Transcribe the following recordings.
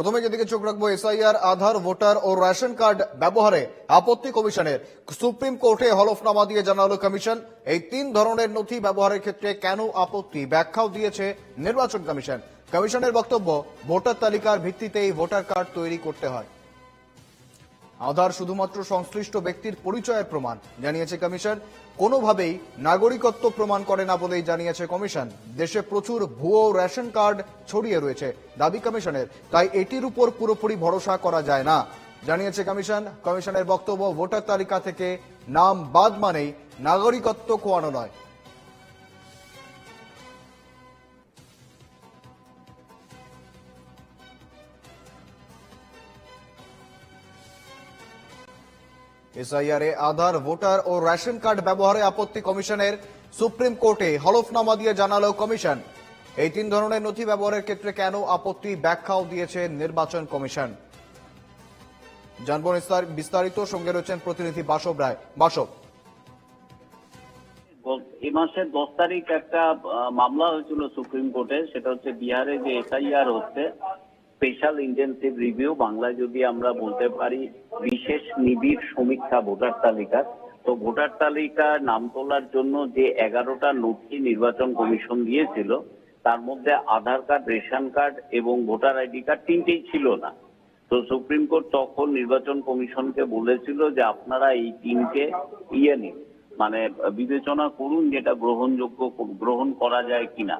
প্রথমে যেদিকে চোখ রাখব এসআইআর আধার, ভোটার ও রেশন কার্ড ব্যবহারে আপত্তি কমিশনের। সুপ্রিম কোর্টে হলফনামা দিয়ে জানালো কমিশন, এই তিন ধরনের নথি ব্যবহারের ক্ষেত্রে কেন আপত্তি? ব্যাখ্যাও দিয়েছে নির্বাচন কমিশন। কমিশনের বক্তব্য, ভোটার তালিকার ভিত্তিতেই ভোটার কার্ড তৈরি করতে হয়। আধার শুধুমাত্র সংশ্লিষ্ট ব্যক্তির পরিচয়ের প্রমাণ, জানিয়েছে কমিশন। কোনোভাবেই নাগরিকত্ব প্রমাণ করে না বলেই জানিয়েছে কমিশন। দেশে প্রচুর ভুয়ো রেশন কার্ড ছড়িয়ে রয়েছে দাবি কমিশনের। তাই এটির উপর পুরোপুরি ভরসা করা যায় না, জানিয়েছে কমিশন। কমিশনের বক্তব্য ভোটার তালিকা থেকে নাম বাদ মানেই নাগরিকত্ব খোয়ানো নয়। এসআইআর আধার, ভোটার ও রেশন কার্ড ব্যবহারে আপত্তি কমিশনের সুপ্রিম কোর্টে হলফনামা দিয়ে জানালো কমিশন। এই তিন ধরনের নথি ব্যবহারের ক্ষেত্রে কেন আপত্তি ব্যাখ্যাও দিয়েছে নির্বাচন কমিশন। জানব বিস্তারিত, সঙ্গে রয়েছেন প্রতিনিধি বাসব রায়। বাসব। এই মাসের দশ তারিখ একটা মামলা হয়েছিল সুপ্রিম কোর্টে, সেটা হচ্ছে বিহারে যে এসআইআর হচ্ছে স্পেশাল ইন্টেন্সিভ রিভিউ বাংলায় যদি আমরা বলতে পারি, বিশেষ নিবিড় সমীক্ষা ভোটার তালিকার তো ভোটার তালিকা নাম তোলার জন্য যে এগারোটা নথি নির্বাচন কমিশন দিয়েছিল, তার মধ্যে আধার কার্ড, রেশন কার্ড এবং ভোটার আইডি কার্ড তিনটেই ছিল না। তো সুপ্রিম কোর্ট তখন নির্বাচন কমিশনকে বলেছিল যে আপনারা এই তিনটে ইয়ে নিন মানে বিবেচনা করুন যেটা গ্রহণযোগ্য, গ্রহণ করা যায় কিনা।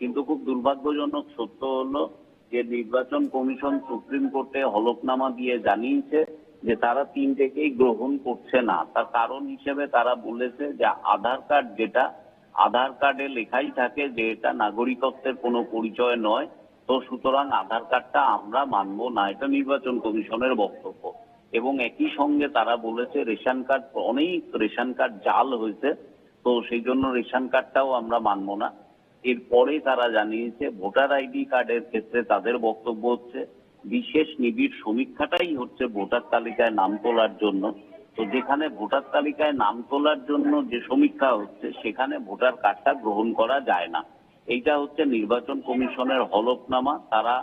কিন্তু খুব দুর্ভাগ্যজনক সত্য হলো যে নির্বাচন কমিশন সুপ্রিম কোর্টে হলফনামা দিয়ে জানিয়েছে যে তারা তিনটেকেই গ্রহণ করছে না। তার কারণ হিসেবে তারা বলেছে যে আধার কার্ড যেটা, আধার কার্ডে লেখাই থাকে যে এটা নাগরিকত্বের কোনো পরিচয় নয়, তো সুতরাং আধার কার্ডটা আমরা মানব না। এটা নির্বাচন কমিশনের বক্তব্য। এবং একই সঙ্গে তারা বলেছে রেশন কার্ড, অনেক রেশন কার্ড জাল হয়েছে, তো সেই জন্য রেশন কার্ডটাও আমরা মানব না। এরপরে তারা জানিয়েছে, ভোটার আইডি কার্ডের ক্ষেত্রে তাদের বক্তব্য হচ্ছে, বিশেষ নিবিড় সমীক্ষাটাই হচ্ছে ভোটার তালিকায় নাম তোলার জন্য। তো যেখানে ভোটার তালিকায় নাম তোলার জন্য যে সমীক্ষা হচ্ছে, সেখানে ভোটার কার্ডটা গ্রহণ করা যায় না। এইটা হচ্ছে নির্বাচন কমিশনের হলফনামা। তারা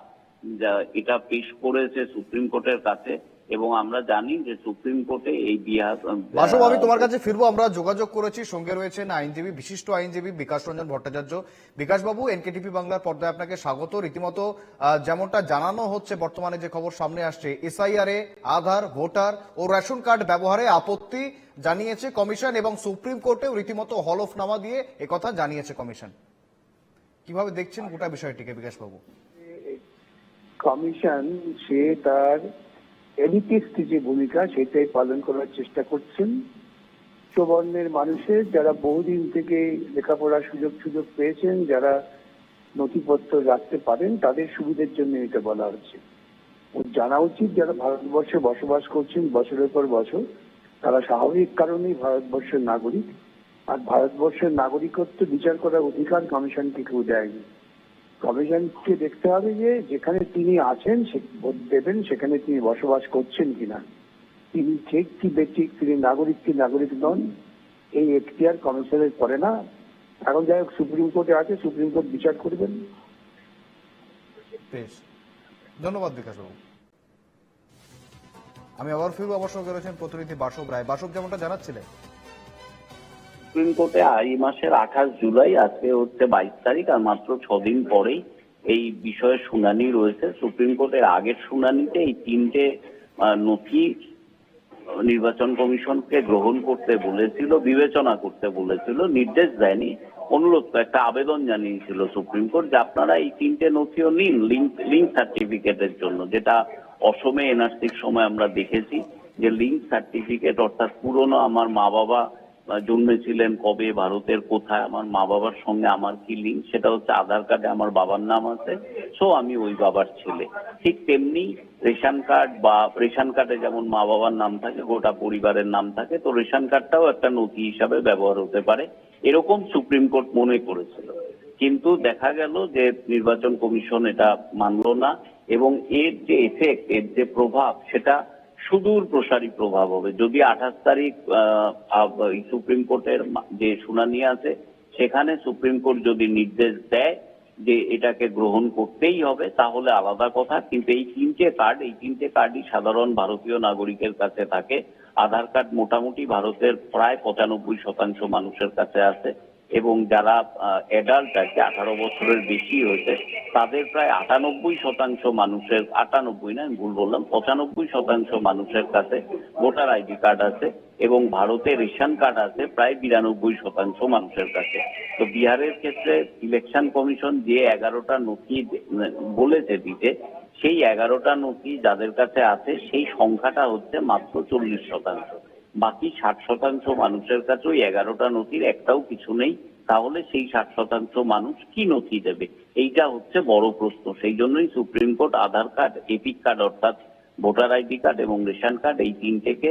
এটা পেশ করেছে সুপ্রিম কোর্টের কাছে। এবং আমরা জানি যে সুপ্রিম কোর্টে এই বিহার বাসব আমি তোমার কাছে ফিরবো। আমরা যোগাযোগ করেছি সঙ্গে রয়েছেন আইনজীবী বিশিষ্ট আইনজীবী বিকাশ রঞ্জন ভট্টাচার্য। বিকাশ বাবু এনকেটিভি বাংলার পর্দায় আপনাকে স্বাগত। রীতিমতো যেমনটা জানানো হচ্ছে বর্তমানে যে খবর সামনে আসছে এসআইআর এ আধার ভোটার ও রেশন কার্ড ব্যবহারে আপত্তি জানিয়েছে কমিশন এবং সুপ্রিম কোর্টেও রীতিমতো হলফনামা দিয়ে একথা জানিয়েছে কমিশন। কীভাবে দেখছেন গোটা বিষয়টিকে বিকাশ বাবু কমিশন সে তার এলিটিস্ট যে ভূমিকা সেটাই পালন করার চেষ্টা করছেন। উচ্চবর্ণের মানুষের যারা বহুদিন থেকে লেখাপড়ার সুযোগ সুযোগ পেয়েছেন, যারা নথিপত্র রাখতে পারেন, তাদের সুবিধার জন্য এটা বলা হচ্ছে। ওর জানা উচিত যারা ভারতবর্ষে বসবাস করছেন বছরের পর বছর, তারা স্বাভাবিক কারণেই ভারতবর্ষের নাগরিক। আর ভারতবর্ষের নাগরিকত্ব বিচার করার অধিকার কমিশনকে কেউ দেয়নি। কমিশনকে দেখতে হবে যে যেখানে তিনি আছেন দেবেন, সেখানে তিনি বসবাস করছেন কিনা। তিনি ঠিক কি বেঠিক তিনি নাগরিক কি নাগরিক নন, এই এখতিয়ার কমিশনের করে না। এখন যাই হোক, সুপ্রিম কোর্টে আছে, সুপ্রিম কোর্ট বিচার করবেন। বেশ। ধন্যবাদ বিকাশ বাবু আমি আবার ফিরবো সঙ্গে রয়েছেন প্রতিনিধি বাসব রায়। বাসব যেমনটা জানাচ্ছিলেন? সুপ্রিম কোর্টে এই মাসের আঠাশ জুলাই, আজকে হচ্ছে বাইশ তারিখ, আর মাত্র ছদিন পরেই এই বিষয়ে শুনানি রয়েছে। সুপ্রিম কোর্টের আগের শুনানিতে এই তিনটে নথি নির্বাচন কমিশনকে গ্রহণ করতে বলেছিল, বিবেচনা করতে বলেছিল, নির্দেশ দেয়নি। অনুরোধ, একটা আবেদন জানিয়েছিল সুপ্রিম কোর্ট যে আপনারা এই তিনটে নথিও নিন লিঙ্ক লিঙ্ক সার্টিফিকেটের জন্য, যেটা অসমে এনআরসির সময় আমরা দেখেছি, যে লিঙ্ক সার্টিফিকেট অর্থাৎ পুরনো আমার মা বাবা জন্মেছিলেন কবে, ভারতের কোথায়, আমার মা বাবার সঙ্গে আমার কি লিঙ্ক সেটা হচ্ছে আধার কার্ডে আমার বাবার নাম আছে। সো আমি ওই বাবার ছেলে। ঠিক তেমনি রেশন কার্ড বা রেশন কার্ডে যেমন মা বাবার নাম থাকে, গোটা পরিবারের নাম থাকে, তো রেশন কার্ডটাও একটা নথি হিসাবে ব্যবহার হতে পারে। এরকম সুপ্রিম কোর্ট মনে করেছিল। কিন্তু দেখা গেল যে নির্বাচন কমিশন এটা মানলো না এবং এর যে এফেক্ট এর যে প্রভাব, সেটা সুদূর প্রসারী প্রভাব হবে। যদি আঠাশ তারিখ সুপ্রিম কোর্টের যে শুনানি আছে, সেখানে সুপ্রিম কোর্ট যদি নির্দেশ দেয় যে এটাকে গ্রহণ করতেই হবে, তাহলে আলাদা কথা। কিন্তু এই তিনটে কার্ড, এই তিনটে কার্ডই সাধারণ ভারতীয় নাগরিকের কাছে থাকে। আধার কার্ড মোটামুটি ভারতের প্রায় পঁচানব্বই শতাংশ মানুষের কাছে আছে। এবং যারা অ্যাডাল্ট আছে আঠারো বছরের বেশি হয়েছে, তাদের প্রায় আটানব্বই শতাংশ মানুষের, আটানব্বই না, আমি ভুল বললাম, পঁচানব্বই শতাংশ মানুষের কাছে ভোটার আইডি কার্ড আছে এবং ভারতে রেশন কার্ড আছে, প্রায় বিরানব্বই শতাংশ মানুষের কাছে। তো বিহারের ক্ষেত্রে ইলেকশন কমিশন যে এগারোটা নথি বলেছে দিতে, সেই এগারোটা নথি যাদের কাছে আছে, সেই সংখ্যাটা হচ্ছে মাত্র চল্লিশ শতাংশ। বাকি ষাট শতাংশ মানুষের কাছে ওই এগারোটা নথির একটাও কিছু নেই, তাহলে সেই ষাট শতাংশ মানুষ কি নথি দেবে? এইটা হচ্ছে বড় প্রশ্ন। সেই জন্যই supreme court Aadhaar card, EPIC card অর্থাৎ ভোটার আইডি কার্ড এবং রেশন কার্ড এই তিনটেকে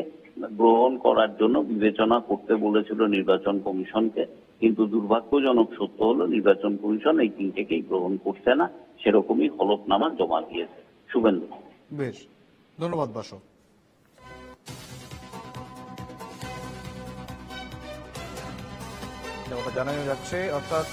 গ্রহণ করার জন্য বিবেচনা করতে বলেছিল নির্বাচন কমিশনকে। কিন্তু দুর্ভাগ্যজনক সত্য হলো, নির্বাচন কমিশন এই তিনটেকেই গ্রহণ করছে না, সেরকমই হলফনামা জমা দিয়েছে। শুভেন্দু। বেশ, ধন্যবাদ বাসু জানানো যাচ্ছে, অর্থাৎ,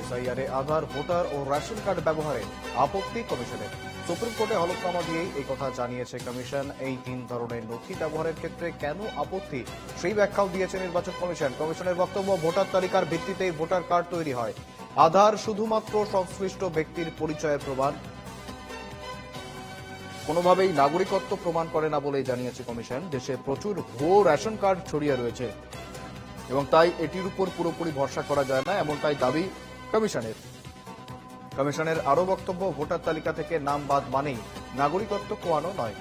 এসআইআরে আধার, ভোটার ও রেশন কার্ড ব্যবহারে আপত্তি কমিশনের সুপ্রিম কোর্টে হলফনামা দিয়েই এই কথা জানিয়েছে কমিশন। এই তিন ধরনের নথি ব্যবহারের ক্ষেত্রে কেন আপত্তি? সেই ব্যাখ্যাও দিয়েছে নির্বাচন কমিশন। কমিশনের বক্তব্য, ভোটার তালিকার ভিত্তিতেই ভোটার কার্ড তৈরি হয়। আধার শুধুমাত্র সংশ্লিষ্ট ব্যক্তির পরিচয়ের প্রমাণ কোনোভাবেই নাগরিকত্ব প্রমাণ করে না বলেই জানিয়েছে কমিশন। দেশে প্রচুর ভুয়ো রেশন কার্ড ছড়িয়ে রয়েছে। এবং তাই এটির উপর পুরোপুরি ভরসা করা যায় না এমন তাই দাবি কমিশনের। কমিশনের আরও বক্তব্য, ভোটার তালিকা থেকে নাম বাদ মানেই নাগরিকত্ব কোয়ানো নয়।